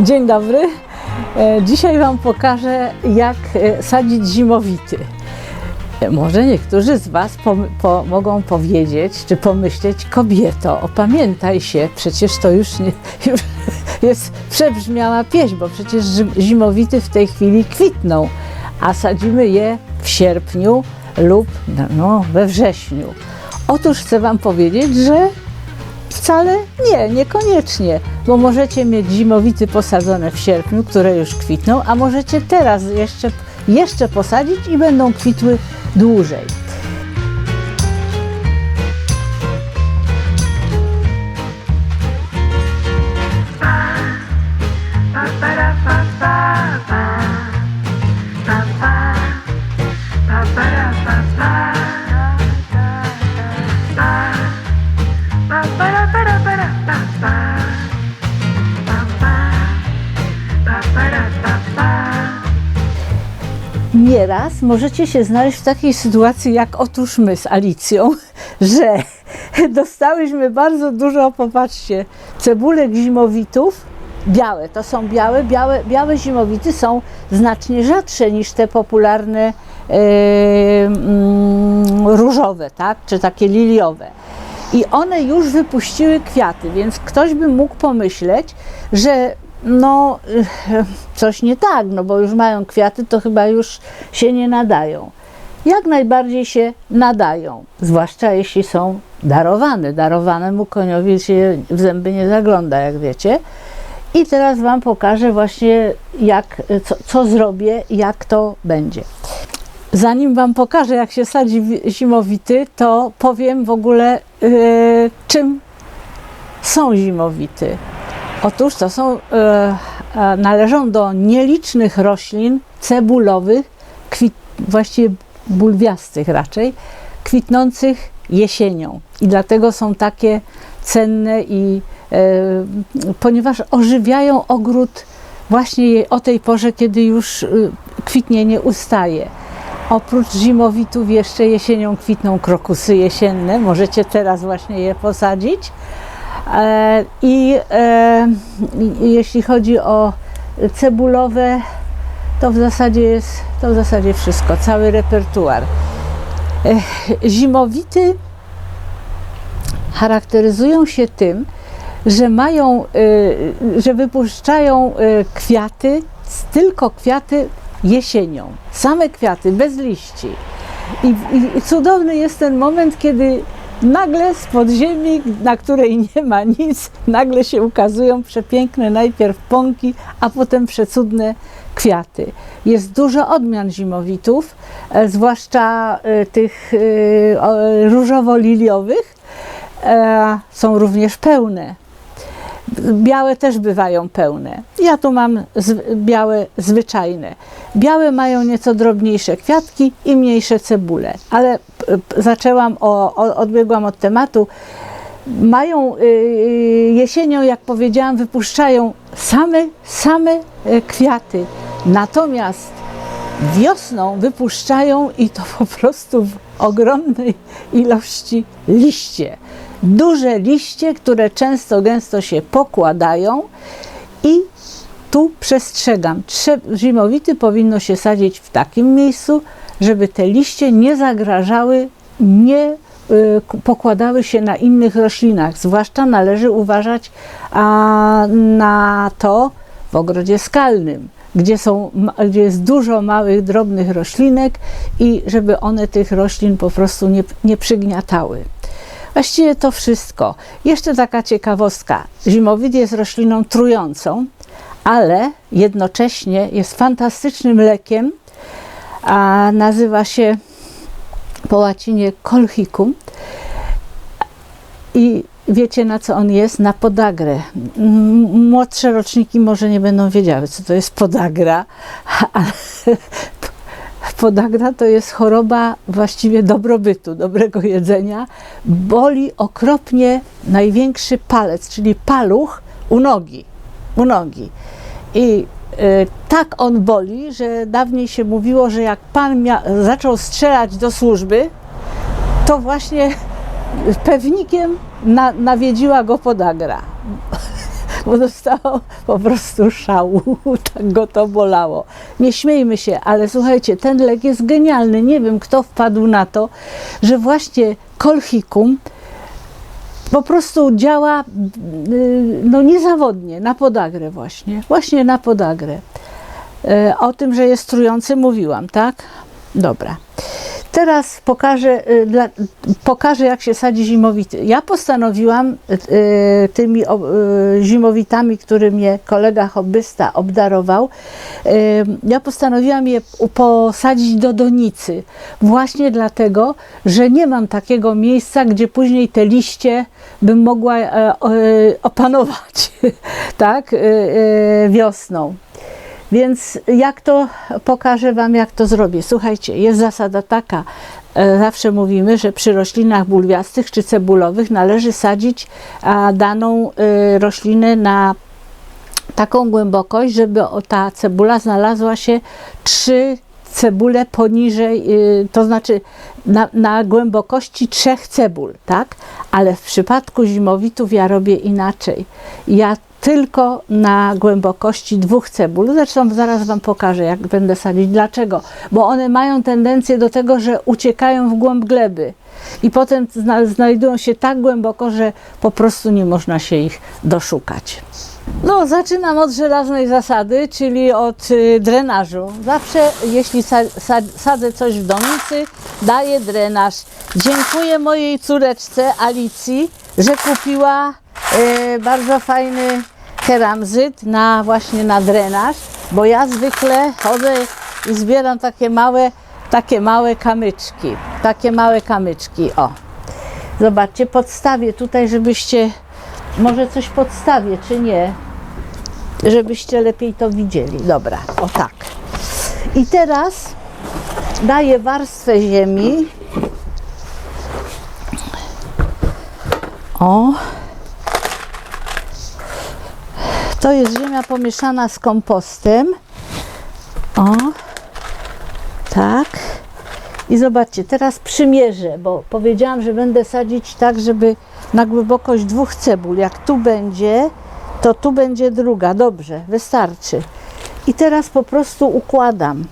Dzień dobry. E, Dzisiaj Wam pokażę, jak e, sadzić zimowity. E, Może niektórzy z Was po, mogą powiedzieć, czy pomyśleć, kobieto, opamiętaj się, przecież to już, nie, już jest przebrzmiała pieśń, bo przecież zimowity w tej chwili kwitną, a sadzimy je w sierpniu lub no, we wrześniu. Otóż chcę Wam powiedzieć, że Wcale nie, niekoniecznie, bo możecie mieć zimowity posadzone w sierpniu, które już kwitną, a możecie teraz jeszcze, jeszcze posadzić i będą kwitły dłużej. Nieraz możecie się znaleźć w takiej sytuacji jak otóż my z Alicją, że dostałyśmy bardzo dużo, popatrzcie, cebulek zimowitów, białe, to są białe, białe, białe zimowity są znacznie rzadsze niż te popularne mm, różowe, tak, czy takie liliowe. I one już wypuściły kwiaty, więc ktoś by mógł pomyśleć, że no coś nie tak, no bo już mają kwiaty, to chyba już się nie nadają. Jak najbardziej się nadają, zwłaszcza jeśli są darowane. Darowanemu koniowi się w zęby nie zagląda, jak wiecie. I teraz Wam pokażę właśnie, jak, co, co zrobię, jak to będzie. Zanim Wam pokażę, jak się sadzi wi- zimowity, to powiem w ogóle, yy, czym są zimowity. Otóż to są, e, e, należą do nielicznych roślin cebulowych, kwit, właściwie bulwiastych raczej, kwitnących jesienią. I dlatego są takie cenne i e, ponieważ ożywiają ogród właśnie o tej porze, kiedy już kwitnienie ustaje. Oprócz zimowitów jeszcze jesienią kwitną krokusy jesienne. Możecie teraz właśnie je posadzić. E, I e, i jeśli chodzi o cebulowe, to w zasadzie jest to w zasadzie wszystko, cały repertuar. E, Zimowity charakteryzują się tym, że mają, że wypuszczają kwiaty, tylko kwiaty jesienią, same kwiaty, bez liści. I, I cudowny jest ten moment, kiedy nagle z podziemi, na której nie ma nic, nagle się ukazują przepiękne najpierw pąki, a potem przecudne kwiaty. Jest dużo odmian zimowitów, e, zwłaszcza e, tych e, różowo-liliowych. Są również pełne. Białe też bywają pełne. Ja tu mam białe zwyczajne. Białe mają nieco drobniejsze kwiatki i mniejsze cebule, ale zaczęłam o, o, odbiegłam od tematu. Mają y, jesienią, jak powiedziałam, wypuszczają same, same y, kwiaty. Natomiast wiosną wypuszczają i to po prostu w ogromnej ilości liście. Duże liście, które często gęsto się pokładają i tu przestrzegam. Trze- Zimowity powinno się sadzić w takim miejscu, żeby te liście nie zagrażały, nie y, pokładały się na innych roślinach. Zwłaszcza należy uważać na to w ogrodzie skalnym, gdzie, są, gdzie jest dużo małych, drobnych roślinek i żeby one tych roślin po prostu nie, nie przygniatały. Właściwie to wszystko. Jeszcze taka ciekawostka. Zimowit jest rośliną trującą, ale jednocześnie jest fantastycznym lekiem, a nazywa się po łacinie colchicum. I wiecie na co on jest? Na podagrę. Młodsze roczniki może nie będą wiedziały, co to jest podagra, ale Podagra to jest choroba właściwie dobrobytu, dobrego jedzenia. Boli okropnie największy palec, czyli paluch u nogi. U nogi. I y, tak on boli, że dawniej się mówiło, że jak pan zaczął strzelać do służby, to właśnie pewnikiem na, nawiedziła go podagra. Bo dostało po prostu szału, tak go to bolało. Nie śmiejmy się, ale słuchajcie, ten lek jest genialny. Nie wiem, kto wpadł na to, że właśnie kolchikum po prostu działa y, no niezawodnie, na podagrę właśnie, właśnie na podagrę. E, O tym, że jest trujący mówiłam, tak? Dobra. Teraz pokażę, y, dla, pokażę, jak się sadzi zimowity. Ja postanowiłam y, tymi y, zimowitami, który mnie kolega hobbysta obdarował, ja postanowiłam je posadzić do donicy. Właśnie dlatego, że nie mam takiego miejsca, gdzie później te liście bym mogła e, e, opanować, tak, wiosną. Więc jak to pokażę Wam, jak to zrobię. Słuchajcie, jest zasada taka. e, Zawsze mówimy, że przy roślinach bulwiastych czy cebulowych należy sadzić daną e, roślinę na taką głębokość, żeby ta cebula znalazła się trzy cebule poniżej, y, to znaczy na, na głębokości trzech cebul, tak? Ale w przypadku zimowitów ja robię inaczej. Ja tylko na głębokości dwóch cebul. Zresztą zaraz Wam pokażę, jak będę sadzić. Dlaczego? Bo one mają tendencję do tego, że uciekają w głąb gleby i potem zna, znajdują się tak głęboko, że po prostu nie można się ich doszukać. No, zaczynam od żelaznej zasady, czyli od y, drenażu. Zawsze, jeśli sa, sa, sadzę coś w domicy, daję drenaż. Dziękuję mojej córeczce Alicji, że kupiła y, bardzo fajny keramzyt na właśnie na drenaż, bo ja zwykle chodzę i zbieram takie małe, takie małe kamyczki. Takie małe kamyczki, o. Zobaczcie, podstawię tutaj, żebyście, może coś podstawię, czy nie, żebyście lepiej to widzieli. Dobra, o tak. I teraz daję warstwę ziemi. O. To jest ziemia pomieszana z kompostem. O. Tak. I zobaczcie, teraz przymierzę, bo powiedziałam, że będę sadzić tak, żeby na głębokość dwóch cebul. Jak tu będzie, to tu będzie druga. Dobrze, wystarczy. I teraz po prostu układam.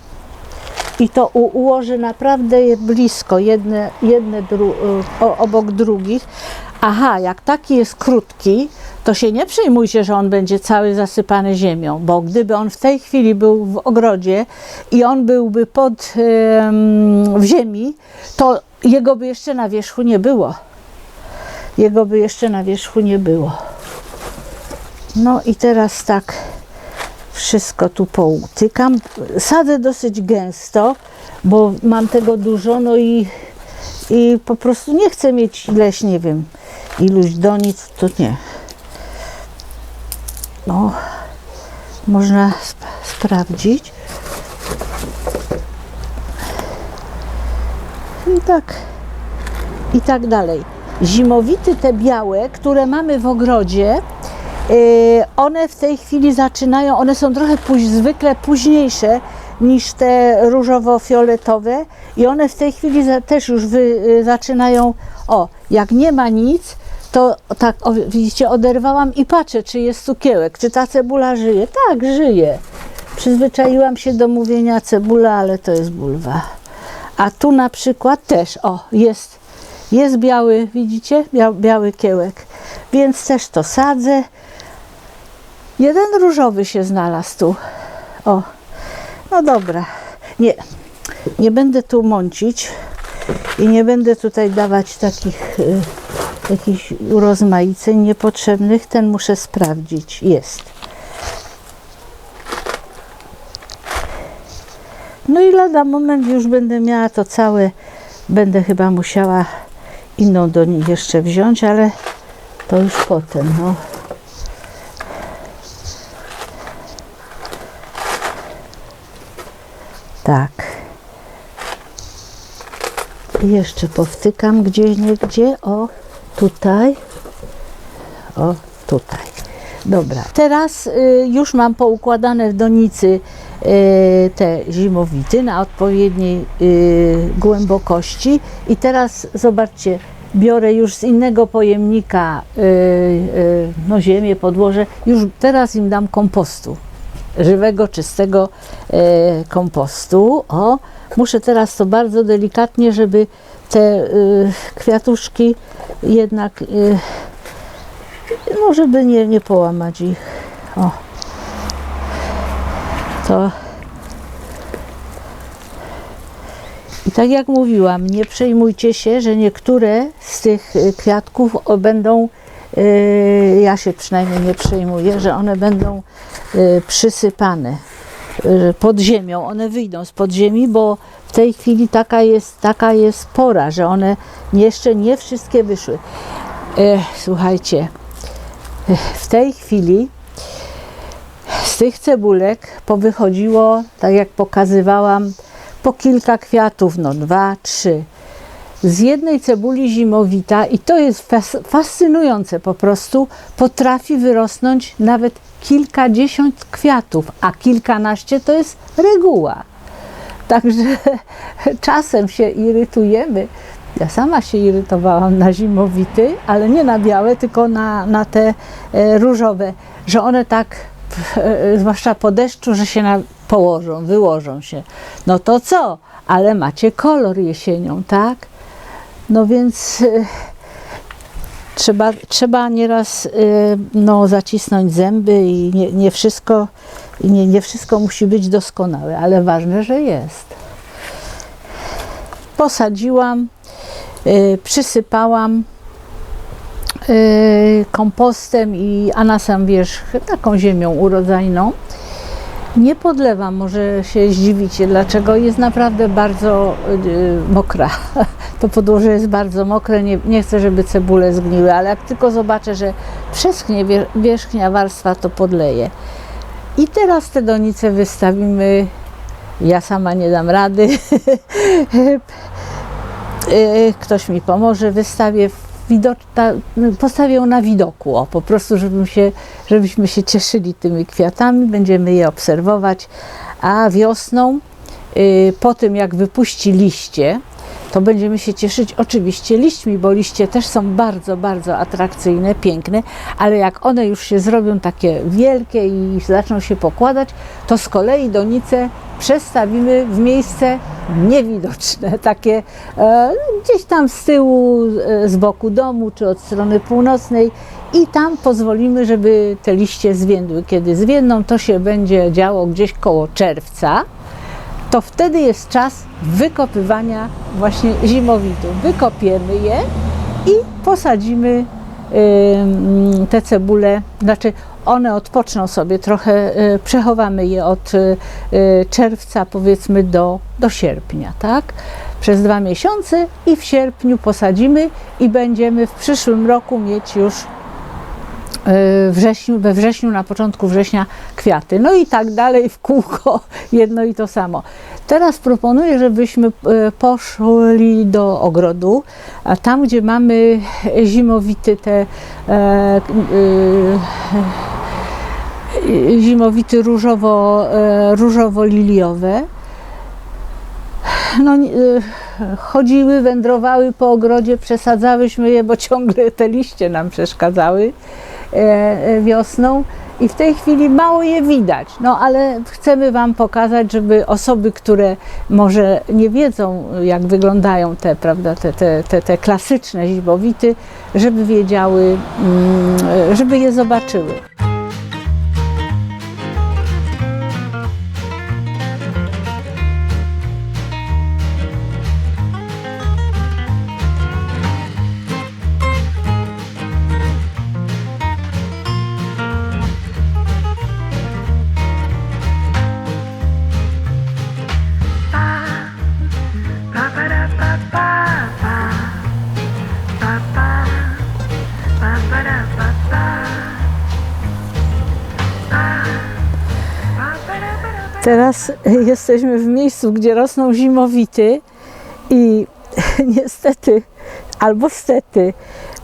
I to ułożę naprawdę blisko, jedne, jedne dru, y, obok drugich. Aha, jak taki jest krótki, to się nie przejmujcie, że on będzie cały zasypany ziemią, bo gdyby on w tej chwili był w ogrodzie i on byłby pod w ziemi, to jego by jeszcze na wierzchu nie było. Jego by jeszcze na wierzchu nie było. No i teraz tak wszystko tu poutykam. Sadzę dosyć gęsto, bo mam tego dużo, no i, i po prostu nie chcę mieć ileś, nie wiem, iluś donic, to nie. No, można sp- sprawdzić. I tak, i tak dalej. Zimowity te białe, które mamy w ogrodzie, Yy, one w tej chwili zaczynają, one są trochę póź, zwykle późniejsze niż te różowo-fioletowe i one w tej chwili za, też już wy, zaczynają, o, jak nie ma nic, to tak, o, widzicie, oderwałam i patrzę, czy jest cukiełek, czy ta cebula żyje. Tak, żyje. Przyzwyczaiłam się do mówienia cebula, ale to jest bulwa. A tu na przykład też, o, jest, jest biały, widzicie, Bia, biały kiełek, więc też to sadzę. Jeden różowy się znalazł tu. O, no dobra. Nie, nie będę tu mącić i nie będę tutaj dawać takich y, jakichś urozmaiceń niepotrzebnych. Ten muszę sprawdzić. Jest. No i lada moment już będę miała to całe. Będę chyba musiała inną do nich jeszcze wziąć, ale to już potem. No. Tak. Jeszcze powtykam gdzieś, nie gdzie. O, tutaj. O, tutaj. Dobra. Teraz y, już mam poukładane w donicy y, te zimowity na odpowiedniej y, głębokości. I teraz zobaczcie, biorę już z innego pojemnika y, y, no ziemię, podłoże, już teraz im dam kompostu, żywego, czystego y, kompostu. O, muszę teraz to bardzo delikatnie, żeby te y, kwiatuszki jednak, y, no żeby nie, nie połamać ich. O, to I tak jak mówiłam, nie przejmujcie się, że niektóre z tych y, kwiatków będą, ja się przynajmniej nie przejmuję, że one będą przysypane pod ziemią. One wyjdą z podziemi, bo tej chwili taka jest, taka jest pora, że one jeszcze nie wszystkie wyszły. E, słuchajcie, e, w tej chwili z tych cebulek powychodziło, tak jak pokazywałam, po kilka kwiatów, no dwa, trzy. Z jednej cebuli zimowita, i to jest fas fascynujące po prostu, potrafi wyrosnąć nawet kilkadziesiąt kwiatów, a kilkanaście to jest reguła. Także czasem się irytujemy. Ja sama się irytowałam na zimowity, ale nie na białe, tylko na, na te e, różowe, że one tak, e, zwłaszcza po deszczu, że się na, położą, wyłożą się. No to co? Ale macie kolor jesienią, tak? No więc e, trzeba, trzeba nieraz e, no, zacisnąć zęby i nie, nie, wszystko, nie, nie wszystko musi być doskonałe, ale ważne, że jest. Posadziłam, e, przysypałam e, kompostem i a na sam wierzch taką ziemią urodzajną. Nie podlewam, może się zdziwicie, dlaczego jest naprawdę bardzo y, mokra. To podłoże jest bardzo mokre, nie, nie chcę, żeby cebule zgniły, ale jak tylko zobaczę, że przeschnie wier- wierzchnia warstwa, to podleję. I teraz te donice wystawimy. Ja sama nie dam rady. Y, Ktoś mi pomoże, wystawię w widocz, ta, postawię na widoku, o, po prostu, żebym się, żebyśmy się cieszyli tymi kwiatami, będziemy je obserwować, a wiosną, y, po tym jak wypuści liście, to będziemy się cieszyć oczywiście liśćmi, bo liście też są bardzo, bardzo atrakcyjne, piękne, ale jak one już się zrobią takie wielkie i zaczną się pokładać, to z kolei donice przestawimy w miejsce niewidoczne, takie e, gdzieś tam z tyłu, e, z boku domu, czy od strony północnej i tam pozwolimy, żeby te liście zwiędły. Kiedy zwiędną, to się będzie działo gdzieś koło czerwca, to wtedy jest czas wykopywania właśnie zimowitów. Wykopiemy je i posadzimy ym, te cebule, znaczy one odpoczną sobie trochę, y, przechowamy je od y, y, czerwca powiedzmy do, do sierpnia, tak? Przez dwa miesiące i w sierpniu posadzimy i będziemy w przyszłym roku mieć już wrześniu, we wrześniu, na początku września kwiaty. No i tak dalej w kółko, jedno i to samo. Teraz proponuję, żebyśmy poszli do ogrodu, a tam, gdzie mamy zimowity te e, y, zimowity różowo, e, różowo-liliowe. No, y, chodziły, wędrowały po ogrodzie, przesadzałyśmy je, bo ciągle te liście nam przeszkadzały e, e, wiosną i w tej chwili mało je widać. No ale chcemy Wam pokazać, żeby osoby, które może nie wiedzą, jak wyglądają te, prawda, te, te, te, te klasyczne zimowity, żeby wiedziały, mm, żeby je zobaczyły. Teraz jesteśmy w miejscu, gdzie rosną zimowity i niestety albo stety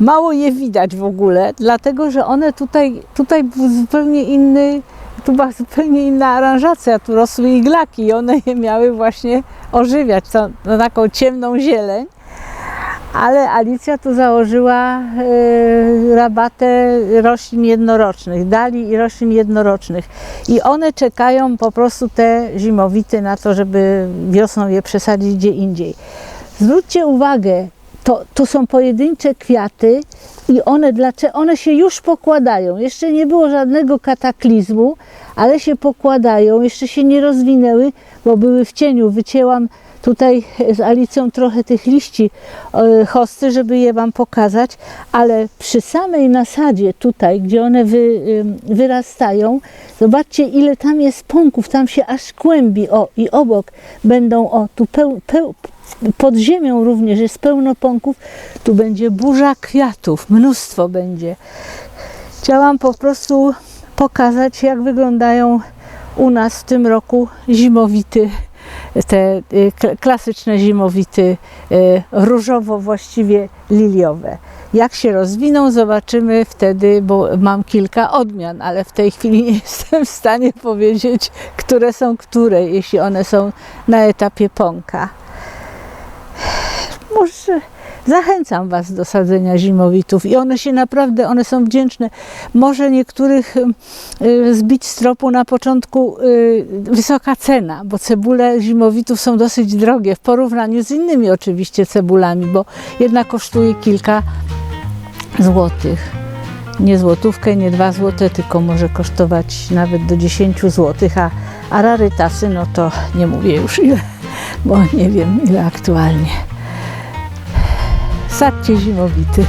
mało je widać w ogóle, dlatego że one tutaj, tutaj był zupełnie inny, tu była zupełnie inna aranżacja, tu rosły iglaki i one je miały właśnie ożywiać, to, taką ciemną zieleń. Ale Alicja tu założyła e, rabatę roślin jednorocznych, dali i roślin jednorocznych. I one czekają po prostu te zimowity na to, żeby wiosną je przesadzić gdzie indziej. Zwróćcie uwagę, to, to są pojedyncze kwiaty i one, dlaczego, one się już pokładają. Jeszcze nie było żadnego kataklizmu, ale się pokładają, jeszcze się nie rozwinęły, bo były w cieniu. Wycięłam tutaj z Alicją trochę tych liści e, hosty, żeby je Wam pokazać, ale przy samej nasadzie tutaj, gdzie one wy, wyrastają, zobaczcie ile tam jest pąków, tam się aż kłębi, o i obok będą, o tu peł, peł, pod ziemią również jest pełno pąków, tu będzie burza kwiatów, mnóstwo będzie. Chciałam po prostu pokazać, jak wyglądają u nas w tym roku zimowity, te y, kl- klasyczne zimowity, y, różowo właściwie liliowe. Jak się rozwiną, zobaczymy wtedy, bo mam kilka odmian, ale w tej chwili nie jestem w stanie powiedzieć, które są które, jeśli one są na etapie pąka. Może zachęcam Was do sadzenia zimowitów i one się naprawdę, one są wdzięczne. Może niektórych y, zbić z tropu na początku y, wysoka cena, bo cebule zimowitów są dosyć drogie w porównaniu z innymi oczywiście cebulami, bo jedna kosztuje kilka złotych. Nie złotówkę, nie dwa złote, tylko może kosztować nawet do 10 złotych, a, a rarytasy, no to nie mówię już ile, bo nie wiem ile aktualnie. Sadźcie zimowity.